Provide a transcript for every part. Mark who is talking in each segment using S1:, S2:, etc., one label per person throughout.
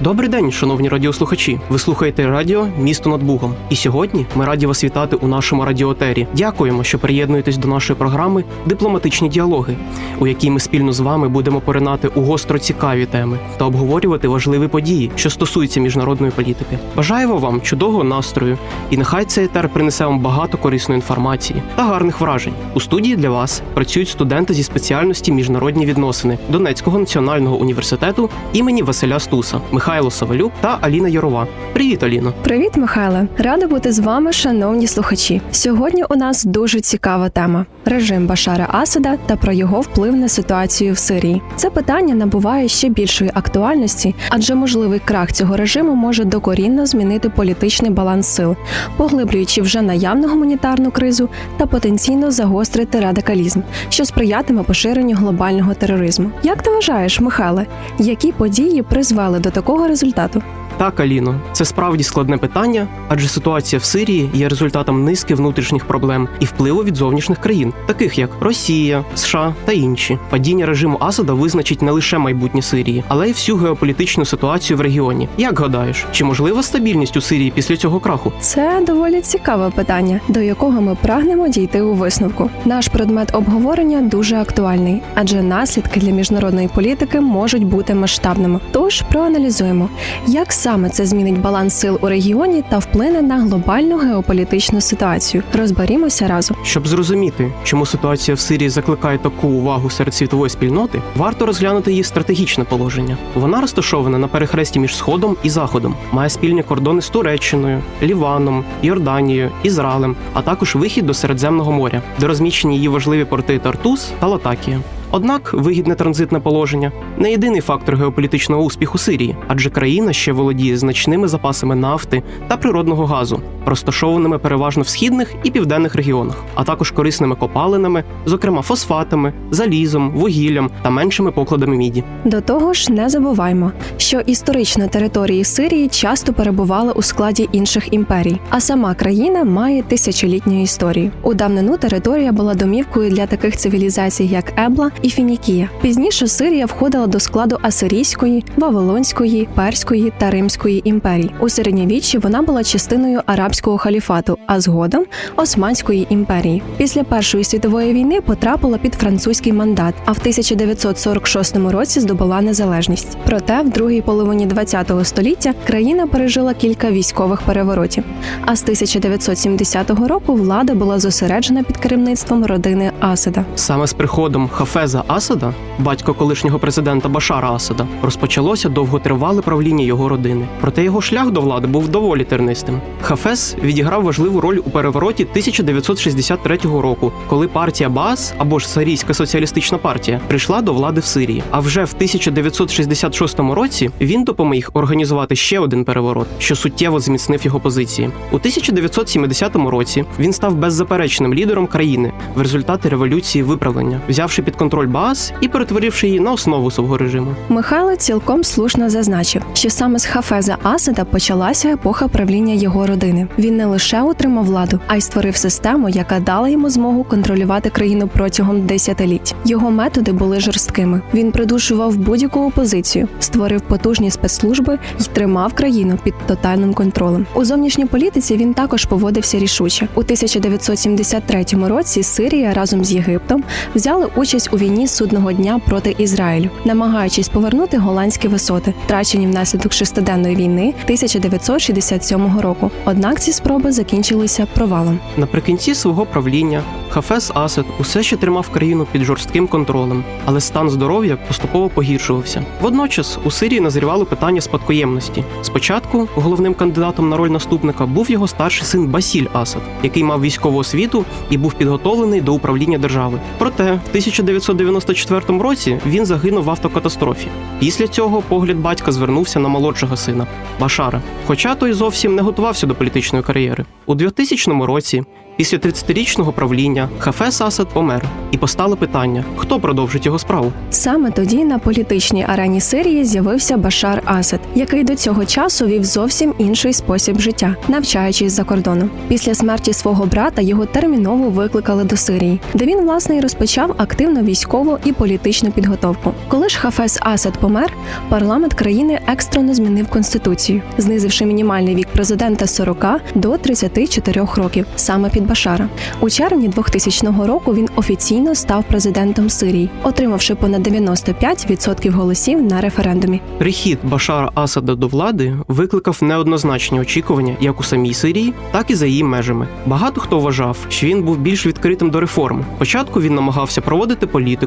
S1: Добрий день, шановні радіослухачі. Ви слухаєте радіо Місто над Бугом. І сьогодні ми раді вас вітати у нашому радіотері. Дякуємо, що приєднуєтесь до нашої програми Дипломатичні діалоги, у якій ми спільно з вами будемо поринати у гостро цікаві теми та обговорювати важливі події, що стосуються міжнародної політики. Бажаємо вам чудового настрою, і нехай цей етер принесе вам багато корисної інформації та гарних вражень. У студії для вас працюють студенти зі спеціальності міжнародні відносини Донецького національного університету імені Василя Стуса, Михайло Савелюк та Аліна Ярова. Привіт, Аліно!
S2: Привіт, Михайле! Рада бути з вами, шановні слухачі. Сьогодні у нас дуже цікава тема: режим Башара Асада та про його вплив на ситуацію в Сирії. Це питання набуває ще більшої актуальності, адже можливий крах цього режиму може докорінно змінити політичний баланс сил, поглиблюючи вже наявну гуманітарну кризу та потенційно загострити радикалізм, що сприятиме поширенню глобального тероризму. Як ти вважаєш, Михайле, які події призвели до такого результату?
S1: Так, Аліно, це справді складне питання, адже ситуація в Сирії є результатом низки внутрішніх проблем і впливу від зовнішніх країн, таких як Росія, США та інші. Падіння режиму Асада визначить не лише майбутнє Сирії, але й всю геополітичну ситуацію в регіоні. Як гадаєш, чи можлива стабільність у Сирії після цього краху?
S2: Це доволі цікаве питання, до якого ми прагнемо дійти у висновку. Наш предмет обговорення дуже актуальний, адже наслідки для міжнародної політики можуть бути масштабними. Тож проаналізуємо, як саме це змінить баланс сил у регіоні та вплине на глобальну геополітичну ситуацію. Розберімося разом.
S1: Щоб зрозуміти, чому ситуація в Сирії закликає таку увагу серед світової спільноти, варто розглянути її стратегічне положення. Вона розташована на перехресті між Сходом і Заходом, має спільні кордони з Туреччиною, Ліваном, Йорданією, Ізраїлем, а також вихід до Середземного моря, де розміщені її важливі порти Тартус та Латакія. Однак вигідне транзитне положення не єдиний фактор геополітичного успіху Сирії, адже країна ще володіє значними запасами нафти та природного газу, розташованими переважно в східних і південних регіонах, а також корисними копалинами, зокрема фосфатами, залізом, вугіллям та меншими покладами міді.
S2: До того ж, не забуваймо, що історично території Сирії часто перебували у складі інших імперій, а сама країна має тисячолітню історію. У давнину територія була домівкою для таких цивілізацій, як Ебла і Фінікія. Пізніше Сирія входила до складу Асирійської, Вавилонської, Перської та Римської імперій. У середньовіччі вона була частиною арабського халіфату, а згодом Османської імперії. Після Першої світової війни потрапила під французький мандат, а в 1946 році здобула незалежність. Проте в другій половині ХХ століття країна пережила кілька військових переворотів. А з 1970 року влада була зосереджена під керівництвом родини Асада.
S1: Саме з приходом Хафеза Асада, батько колишнього президента Башара Асада, розпочалося довготривале правління його родини. Проте його шлях до влади був доволі тернистим. Хафез відіграв важливу роль у перевороті 1963 року, коли партія Баас або ж Сирійська соціалістична партія прийшла до влади в Сирії. А вже в 1966 році він допоміг організувати ще один переворот, що суттєво зміцнив його позиції. У 1970 році він став беззаперечним лідером країни в результаті революції виправлення, взявши під контроль Баас і перетворивши її на основу свого режиму.
S2: Михайло цілком слушно зазначив, що саме з Хафеза Асада почалася епоха правління його родини. Він не лише утримав владу, а й створив систему, яка дала йому змогу контролювати країну протягом десятиліть. Його методи були жорсткими. Він придушував будь-яку опозицію, створив потужні спецслужби і тримав країну під тотальним контролем. У зовнішній політиці він також поводився рішуче. У 1973 році Сирія разом з Єгиптом взяли участь у війні судного дня проти Ізраїлю, намагаючись повернути голландські висоти, втрачені внаслідок шестиденної війни 1967 року. Однак ці спроби закінчилися провалом.
S1: Наприкінці свого правління Хафез Асад усе ще тримав країну під жорстким контролем, але стан здоров'я поступово погіршувався. Водночас у Сирії назрівало питання спадкоємності. Спочатку головним кандидатом на роль наступника був його старший син Басіль Асад, який мав військову освіту і був підготовлений до управління держави. Проте в 994 році він загинув в автокатастрофі. Після цього погляд батька звернувся на молодшого сина Башара, хоча той зовсім не готувався до політичної кар'єри. У 2000 році, після 30-річного правління, Хафес Асад помер, і постало питання: хто продовжить його справу?
S2: Саме тоді на політичній арені Сирії з'явився Башар Асад, який до цього часу вів зовсім інший спосіб життя, навчаючись за кордоном. Після смерті свого брата його терміново викликали до Сирії, де він власне і розпочав активну військову і політичну підготовку. Коли ж Хафез Асад помер, парламент країни екстрено змінив конституцію, знизивши мінімальний вік президента з 40 до 34 років, саме під Башара. У червні 2000 року він офіційно став президентом Сирії, отримавши понад 95% голосів на референдумі.
S1: Прихід Башара Асада до влади викликав неоднозначні очікування як у самій Сирії, так і за її межами. Багато хто вважав, що він був більш відкритим до реформ. Спочатку він намагався проводити політику,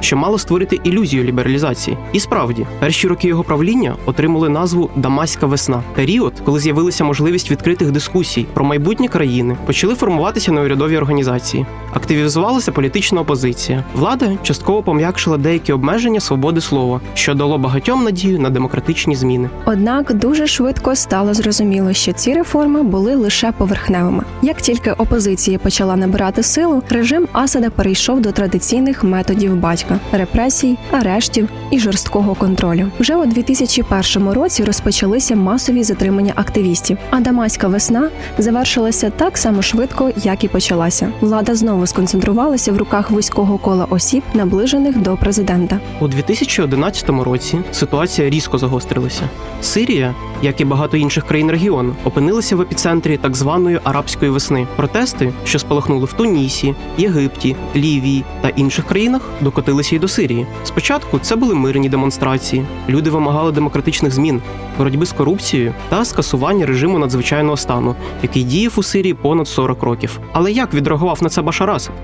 S1: що мало створити ілюзію лібералізації. І справді, перші роки його правління отримали назву Дамаська весна. Період, коли з'явилася можливість відкритих дискусій про майбутнє країни, почали формуватися неурядові організації, активізувалася політична опозиція. Влада частково пом'якшила деякі обмеження свободи слова, що дало багатьом надію на демократичні зміни.
S2: Однак дуже швидко стало зрозуміло, що ці реформи були лише поверхневими. Як тільки опозиція почала набирати силу, режим Асада перейшов до традиційних методів батька репресій, арештів і жорсткого контролю. Вже у 2001 році розпочалися масові затримання активістів, а Дамаська весна завершилася так само швидко, як і почалася. Влада знову сконцентрувалася в руках вузького кола осіб, наближених до президента.
S1: У 2011 році ситуація різко загострилася. Сирія, як і багато інших країн регіону, опинилася в епіцентрі так званої арабської весни. Протести, що спалахнули в Тунісі, Єгипті, Лівії та інших країнах, докотилися й до Сирії. Спочатку це були мирні демонстрації. Люди вимагали демократичних змін, боротьби з корупцією та скасування режиму надзвичайного стану, який діяв у Сирії понад 40 років. Але як відреагував на це Башар Асад?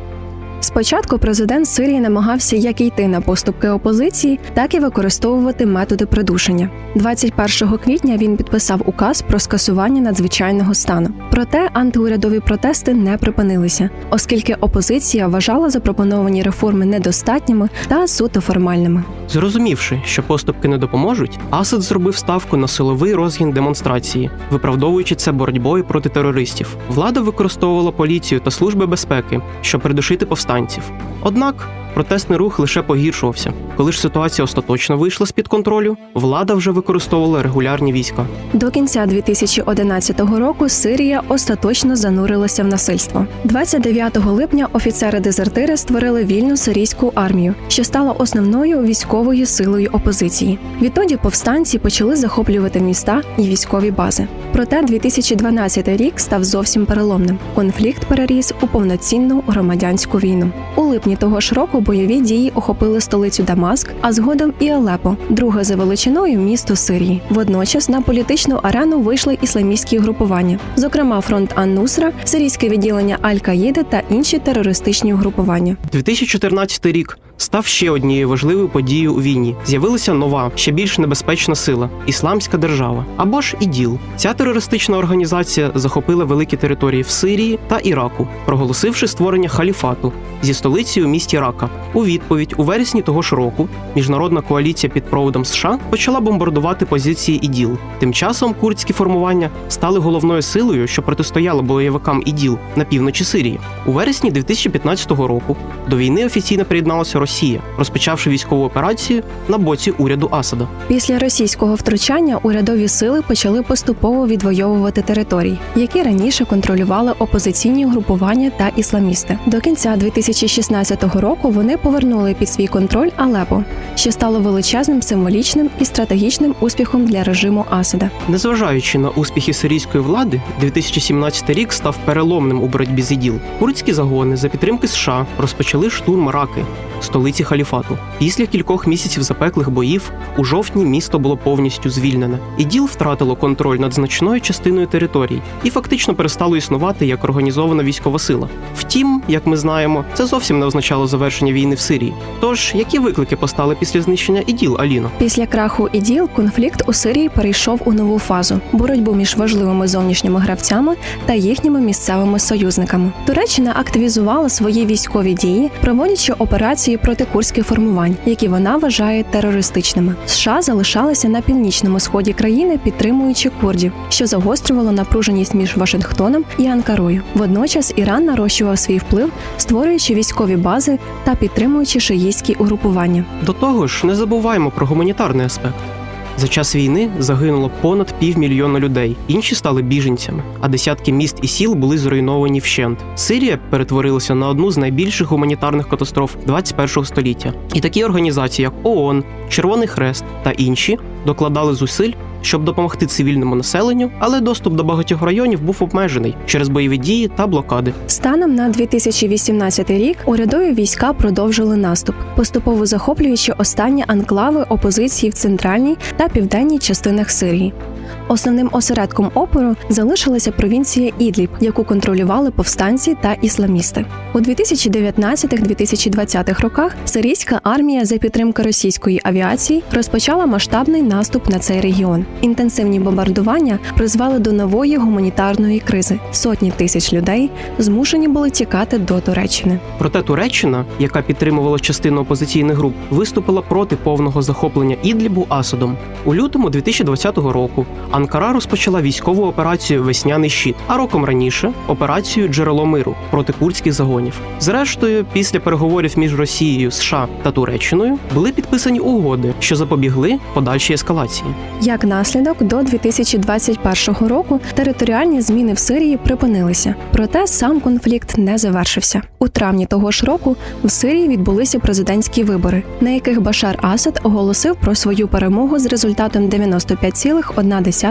S2: Спочатку президент Сирії намагався як йти на поступки опозиції, так і використовувати методи придушення. 21 квітня він підписав указ про скасування надзвичайного стану. Проте антиурядові протести не припинилися, оскільки опозиція вважала запропоновані реформи недостатніми та суто формальними.
S1: Зрозумівши, що поступки не допоможуть, Асад зробив ставку на силовий розгін демонстрації, виправдовуючи це боротьбою проти терористів. Влада використовувала поліцію та служби безпеки, щоб придушити повстанців. Однак протестний рух лише погіршувався. Коли ж ситуація остаточно вийшла з під контролю, влада вже використовувала регулярні війська.
S2: До кінця 2011 року Сирія остаточно занурилася в насильство. 29 липня офіцери-дезертири створили вільну сирійську армію, що стала основною військовою силою опозиції. Відтоді повстанці почали захоплювати міста і військові бази. Проте 2012 рік став зовсім переломним. Конфлікт переріс у повноцінну громадянську війну. У липні того ж року бойові дії охопили столицю Дамаск, а згодом і Алепо, друге за величиною місто Сирії. Водночас на політичну арену вийшли ісламістські групування, зокрема фронт Ан-Нусра, сирійське відділення Аль-Каїди та інші терористичні угрупування.
S1: 2014 рік став ще однією важливою подією у війні. З'явилася нова, ще більш небезпечна сила Ісламська держава або ж іділ. Ця терористична організація захопила великі території в Сирії та Іраку, проголосивши створення халіфату зі столицею у місті Рака. У відповідь, у вересні того ж року, міжнародна коаліція під проводом США почала бомбардувати позиції іділ. Тим часом курдські формування стали головною силою, що протистояла бойовикам іділ на півночі Сирії. У вересні 2015 року до війни офіційно приєдналася Росія, розпочавши військову операцію на боці уряду Асада.
S2: Після російського втручання урядові сили почали поступово відвоювати території, які раніше контролювали опозиційні групування та ісламісти. До кінця 2016 року вони повернули під свій контроль Алепо, що стало величезним символічним і стратегічним успіхом для режиму Асада.
S1: Незважаючи на успіхи сирійської влади, 2017 рік став переломним у боротьбі з іділ. Курдські загони за підтримки США розпочали штурм Раки, столиці халіфату. Після кількох місяців запеклих боїв у жовтні місто було повністю звільнене. Іділ втратило контроль над значною частиною територій і фактично перестало існувати як організована військова сила. Втім, як ми знаємо, це зовсім не означало завершення війни в Сирії. Тож, які виклики постали після знищення іділ Аліно?
S2: Після краху іділ конфлікт у Сирії перейшов у нову фазу боротьбу між важливими зовнішніми гравцями та їхніми місцевими союзниками. Туреччина активізувала свої військові дії, проводячи операцію санкції проти курських формувань, які вона вважає терористичними. США залишалися на північному сході країни, підтримуючи курдів, що загострювало напруженість між Вашингтоном і Анкарою. Водночас Іран нарощував свій вплив, створюючи військові бази та підтримуючи шиїські угрупування.
S1: До того ж, не забуваємо про гуманітарний аспект. За час війни загинуло понад півмільйона людей, інші стали біженцями, а десятки міст і сіл були зруйновані вщент. Сирія перетворилася на одну з найбільших гуманітарних катастроф 21 століття. І такі організації, як ООН, Червоний Хрест та інші, докладали зусиль, щоб допомогти цивільному населенню, але доступ до багатьох районів був обмежений через бойові дії та блокади.
S2: Станом на 2018 рік урядові війська продовжили наступ, поступово захоплюючи останні анклави опозиції в центральній та південній частинах Сирії. Основним осередком опору залишилася провінція Ідліб, яку контролювали повстанці та ісламісти. У 2019-2020 роках сирійська армія за підтримки російської авіації розпочала масштабний наступ на цей регіон. Інтенсивні бомбардування призвели до нової гуманітарної кризи. Сотні тисяч людей змушені були тікати до Туреччини.
S1: Проте Туреччина, яка підтримувала частину опозиційних груп, виступила проти повного захоплення Ідлібу Асадом. У лютому 2020 року Анкара розпочала військову операцію Весняний щит, а роком раніше операцію Джерело миру проти курдських загонів. Зрештою, після переговорів між Росією, США та Туреччиною були підписані угоди, що запобігли подальшій ескалації.
S2: Як наслідок, до 2021 року територіальні зміни в Сирії припинилися. Проте сам конфлікт не завершився. У травні того ж року в Сирії відбулися президентські вибори, на яких Башар Асад оголосив про свою перемогу з результатом 95,1%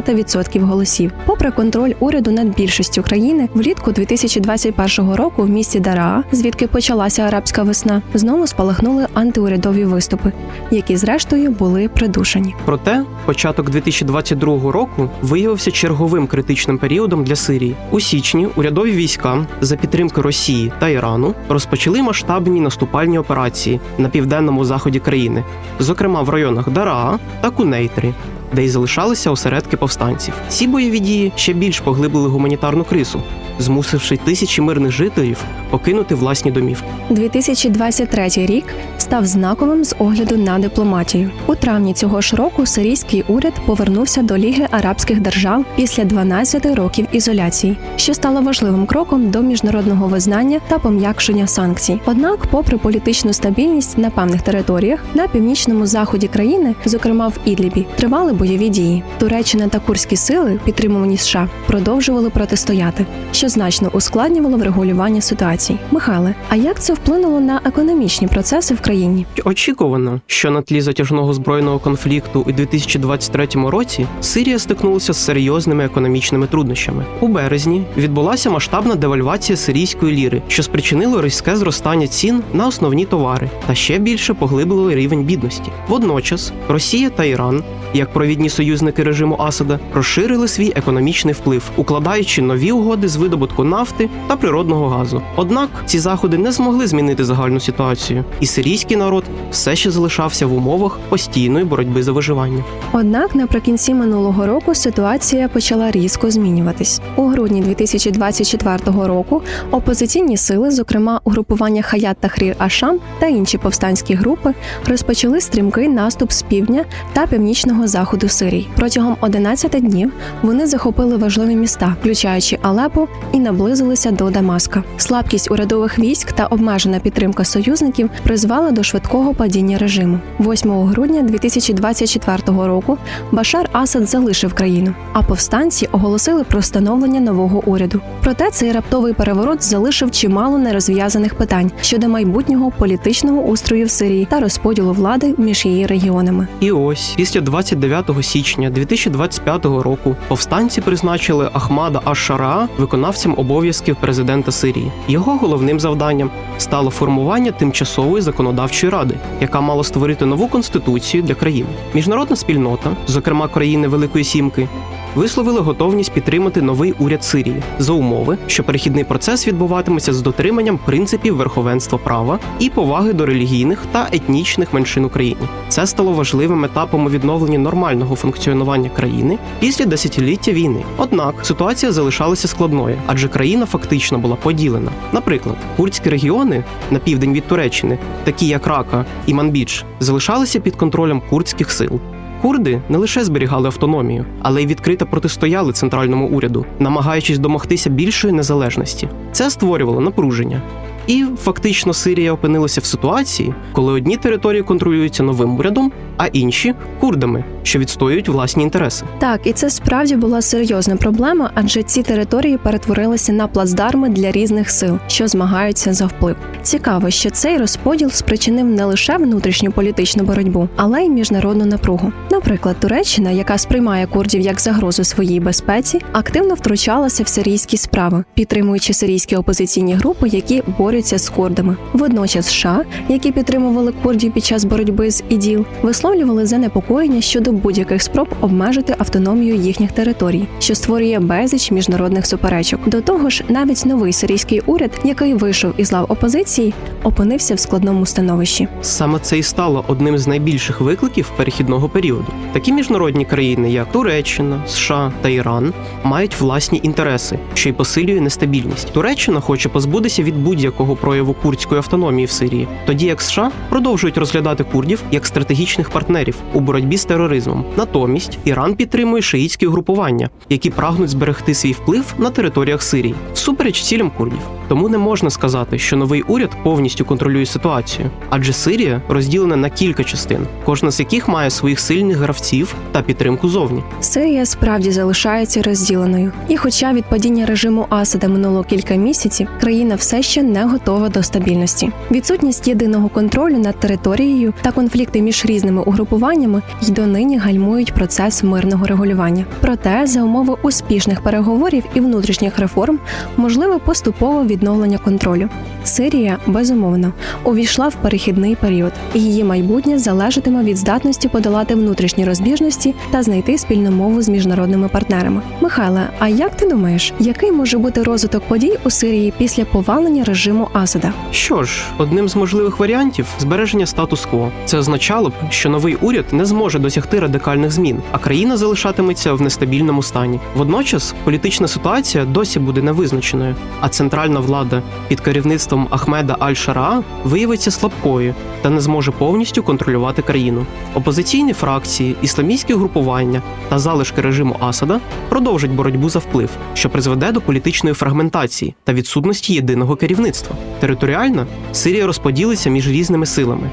S2: голосів. Попри контроль уряду над більшістю країни, влітку 2021 року в місті Дараа, звідки почалася арабська весна, знову спалахнули антиурядові виступи, які зрештою були придушені.
S1: Проте початок 2022 року виявився черговим критичним періодом для Сирії. У січні урядові війська за підтримки Росії та Ірану розпочали масштабні наступальні операції на південному заході країни, зокрема в районах Дараа та Кунейтрі. Де й залишалися осередки повстанців. Ці бойові дії ще більш поглибили гуманітарну кризу, змусивши тисячі мирних жителів покинути власні домівки.
S2: 2023 рік став знаковим з огляду на дипломатію. У травні цього ж року сирійський уряд повернувся до Ліги Арабських держав після 12 років ізоляції, що стало важливим кроком до міжнародного визнання та пом'якшення санкцій. Однак, попри політичну стабільність на певних територіях, на північному заході країни, зокрема в Ідлібі, тривали бойові дії. Туреччина та курські сили, підтримувані США, продовжували протистояти, що значно ускладнювало врегулювання ситуацій. Михайле, а як це вплинуло на економічні процеси в країні?
S1: Очікувано, що на тлі затяжного збройного конфлікту у 2023 році Сирія стикнулася з серйозними економічними труднощами. У березні відбулася масштабна девальвація сирійської ліри, що спричинило різке зростання цін на основні товари та ще більше поглибило рівень бідності. Водночас Росія та Іран, як провідні союзники режиму Асада, розширили свій економічний вплив, укладаючи нові угоди з видобутку нафти та природного газу. Однак ці заходи не змогли змінити загальну ситуацію, і сирійський народ все ще залишався в умовах постійної боротьби за виживання.
S2: Однак наприкінці минулого року ситуація почала різко змінюватись. У грудні 2024 року опозиційні сили, зокрема угрупування Хаят Тахрір Ашам та інші повстанські групи, розпочали стрімкий наступ з півдня та північного заходу Сирії. Протягом 11 днів вони захопили важливі міста, включаючи Алепо, і наблизилися до Дамаска. Слабкість урядових військ та обмежена підтримка союзників призвели до швидкого падіння режиму. 8 грудня 2024 року Башар Асад залишив країну, а повстанці оголосили про встановлення нового уряду. Проте цей раптовий переворот залишив чимало нерозв'язаних питань щодо майбутнього політичного устрою в Сирії та розподілу влади між її регіонами.
S1: І ось після 29 січня 2025 року повстанці призначили Ахмада Аш-Шараа виконавцем обов'язків президента Сирії. Його головним завданням стало формування тимчасової законодавчої ради, яка мала створити нову конституцію для країни. Міжнародна спільнота, зокрема країни Великої Сімки, висловили готовність підтримати новий уряд Сирії за умови, що перехідний процес відбуватиметься з дотриманням принципів верховенства права і поваги до релігійних та етнічних меншин України. Це стало важливим етапом у відновленні нормального функціонування країни після десятиліття війни. Однак ситуація залишалася складною, адже країна фактично була поділена. Наприклад, курдські регіони на південь від Туреччини, такі як Рака і Манбіч, залишалися під контролем курдських сил. Курди не лише зберігали автономію, але й відкрито протистояли центральному уряду, намагаючись домогтися більшої незалежності. Це створювало напруження. І фактично Сирія опинилася в ситуації, коли одні території контролюються новим урядом, а інші курдами, що відстоюють власні інтереси.
S2: Так, і це справді була серйозна проблема, адже ці території перетворилися на плацдарми для різних сил, що змагаються за вплив. Цікаво, що цей розподіл спричинив не лише внутрішню політичну боротьбу, але й міжнародну напругу. Наприклад, Туреччина, яка сприймає курдів як загрозу своїй безпеці, активно втручалася в сирійські справи, підтримуючи сирійські опозиційні групи, які борються з курдами. Водночас США, які підтримували курдів під час боротьби з іділ, висловлювали занепокоєння щодо будь-яких спроб обмежити автономію їхніх територій, що створює безліч міжнародних суперечок. До того ж, навіть новий сирійський уряд, який вийшов із лав опозиції, опинився в складному становищі.
S1: Саме це і стало одним з найбільших викликів перехідного періоду. Такі міжнародні країни, як Туреччина, США та Іран, мають власні інтереси, що й посилює нестабільність. Туреччина хоче позбутися від будь-якого прояву курдської автономії в Сирії, тоді як США продовжують розглядати курдів як стратегічних партнерів у боротьбі з тероризмом. Натомість Іран підтримує шиїтські угрупування, які прагнуть зберегти свій вплив на територіях Сирії, всупереч цілям курдів. Тому не можна сказати, що новий уряд повністю контролює ситуацію, адже Сирія розділена на кілька частин, кожна з яких має своїх сильних гравців та підтримку зовні.
S2: Сирія справді залишається розділеною, і хоча від падіння режиму Асада минуло кілька місяців, країна все ще не готова до стабільності. Відсутність єдиного контролю над територією та конфлікти між різними угрупуваннями й донині гальмують процес мирного регулювання. Проте за умови успішних переговорів і внутрішніх реформ можливе поступове відновлення контролю. Сирія безумовно увійшла в перехідний період, і її майбутнє залежатиме від здатності подолати внутрішні розбіжності та знайти спільну мову з міжнародними партнерами. Михайле, а як ти думаєш, який може бути розвиток подій у Сирії після повалення режиму Асада?
S1: Що ж, одним з можливих варіантів збереження статус-кво. Це означало б, що новий уряд не зможе досягти радикальних змін, а країна залишатиметься в нестабільному стані. Водночас політична ситуація досі буде невизначеною, а центральна влада під керівництвом Ахмеда Аль-Шараа виявиться слабкою та не зможе повністю контролювати країну. Опозиційні фракції, ісламістські групування та залишки режиму Асада продовжать боротьбу за вплив, що призведе до політичної фрагментації та відсутності єдиного керівництва. Територіально Сирія розподілиться між різними силами.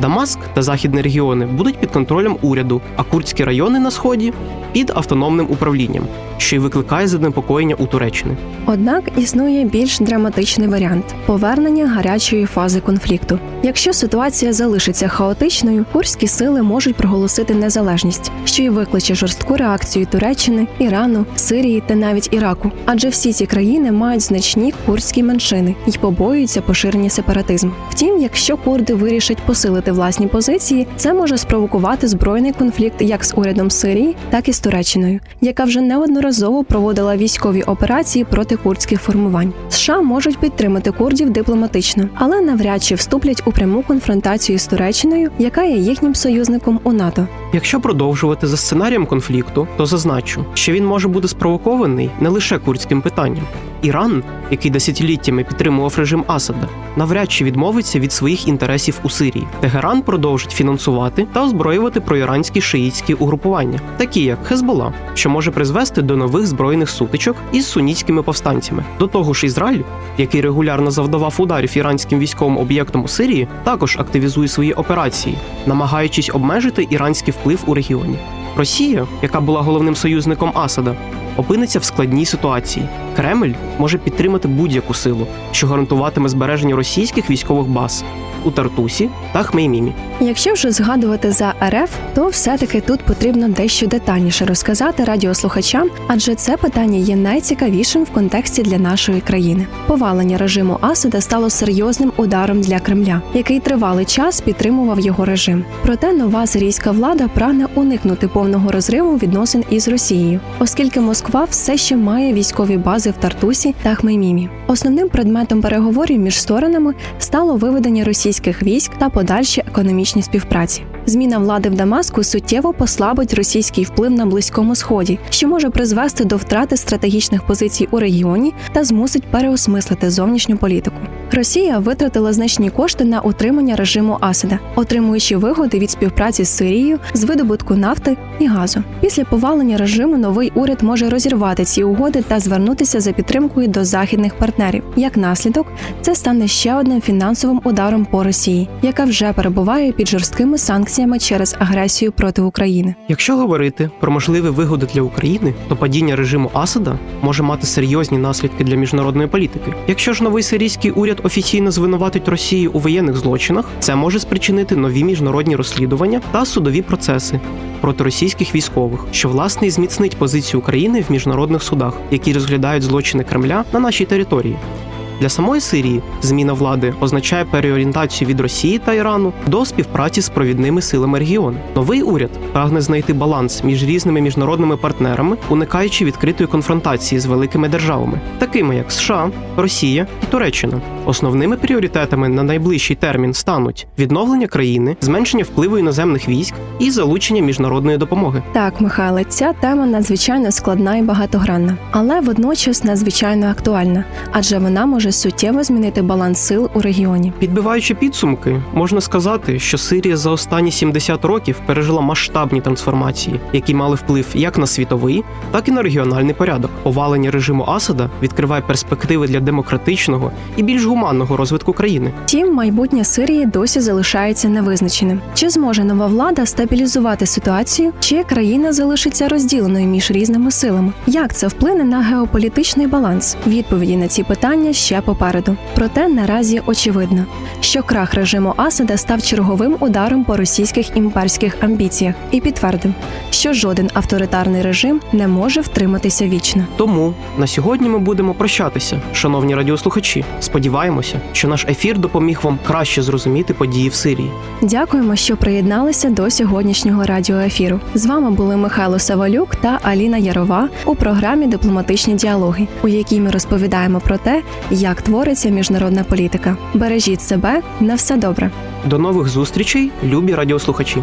S1: Дамаск та західні регіони будуть під контролем уряду, а курдські райони на сході під автономним управлінням, що й викликає занепокоєння у Туреччини.
S2: Однак існує більш драматичний варіант повернення гарячої фази конфлікту. Якщо ситуація залишиться хаотичною, курські сили можуть проголосити незалежність, що й викличе жорстку реакцію Туреччини, Ірану, Сирії та навіть Іраку. Адже всі ці країни мають значні курдські меншини і побоюються поширення сепаратизму. Втім, якщо курди вирішать посилити власні позиції, це може спровокувати збройний конфлікт як з урядом Сирії, так і з Туреччиною, яка вже неодноразово проводила військові операції проти курдських формувань. США можуть підтримати курдів дипломатично, але навряд чи вступлять у пряму конфронтацію з Туреччиною, яка є їхнім союзником у НАТО.
S1: Якщо продовжувати за сценарієм конфлікту, то зазначу, що він може бути спровокований не лише курдським питанням. Іран, який десятиліттями підтримував режим Асада, навряд чи відмовиться від своїх інтересів у Сирії. Тегеран продовжить фінансувати та озброювати проіранські шиїтські угрупування, такі як Хезбола, що може призвести до нових збройних сутичок із сунітськими повстанцями. До того ж, Ізраїль, який регулярно завдавав ударів іранським військовим об'єктам у Сирії, також активізує свої операції, намагаючись обмежити іранський вплив у регіоні. Росія, яка була головним союзником Асада, опиниться в складній ситуації. Кремль може підтримати будь-яку силу, що гарантуватиме збереження російських військових баз у Тартусі та Хмеймімі.
S2: Якщо вже згадувати за РФ, то все-таки тут потрібно дещо детальніше розказати радіослухачам, адже це питання є найцікавішим в контексті для нашої країни. Повалення режиму Асада стало серйозним ударом для Кремля, який тривалий час підтримував його режим. Проте нова сирійська влада прагне уникнути повного розриву відносин із Росією, оскільки Москва все ще має військові бази в Тартусі та Хмеймімі. Основним предметом переговорів між сторонами стало виведення російських військ та подальші економічні співпраці. Зміна влади в Дамаску суттєво послабить російський вплив на близькому сході, що може призвести до втрати стратегічних позицій у регіоні та змусить переосмислити зовнішню політику. Росія витратила значні кошти на утримання режиму Асада, отримуючи вигоди від співпраці з Сирією з видобутку нафти і газу. Після повалення режиму новий уряд може розірвати ці угоди та звернутися за підтримкою до західних партнерів. Як наслідок, це стане ще одним фінансовим ударом по Росії, яка вже перебуває під жорсткими санкціями через агресію проти України.
S1: Якщо говорити про можливі вигоди для України, то падіння режиму Асада може мати серйозні наслідки для міжнародної політики. Якщо ж новий сирійський уряд офіційно звинуватить Росію у воєнних злочинах, це може спричинити нові міжнародні розслідування та судові процеси проти російських військових, що власне і зміцнить позицію України в міжнародних судах, які розглядають злочини Кремля на нашій території. Для самої Сирії зміна влади означає переорієнтацію від Росії та Ірану до співпраці з провідними силами регіону. Новий уряд прагне знайти баланс між різними міжнародними партнерами, уникаючи відкритої конфронтації з великими державами, такими як США, Росія і Туреччина. Основними пріоритетами на найближчий термін стануть відновлення країни, зменшення впливу іноземних військ і залучення міжнародної допомоги.
S2: Так, Михайле, ця тема надзвичайно складна і багатогранна, але водночас надзвичайно актуальна, адже вона може суттєво змінити баланс сил у регіоні.
S1: Підбиваючи підсумки, можна сказати, що Сирія за останні 70 років пережила масштабні трансформації, які мали вплив як на світовий, так і на регіональний порядок. Повалення режиму Асада відкриває перспективи для демократичного і більш гуманного розвитку країни.
S2: Втім, майбутнє Сирії досі залишається невизначеним. Чи зможе нова влада стабілізувати ситуацію, чи країна залишиться розділеною між різними силами? Як це вплине на геополітичний баланс? Відповіді на ці питання ще попереду. Проте наразі очевидно, що крах режиму Асада став черговим ударом по російських імперських амбіціях і підтвердив, що жоден авторитарний режим не може втриматися вічно.
S1: Тому на сьогодні ми будемо прощатися, шановні радіослухачі. Сподіваємося, що наш ефір допоміг вам краще зрозуміти події в Сирії.
S2: Дякуємо, що приєдналися до сьогоднішнього радіоефіру. З вами були Михайло Савалюк та Аліна Ярова у програмі Дипломатичні діалоги, у якій ми розповідаємо про те, як твориться міжнародна політика. Бережіть себе на все добре.
S1: До нових зустрічей, любі радіослухачі.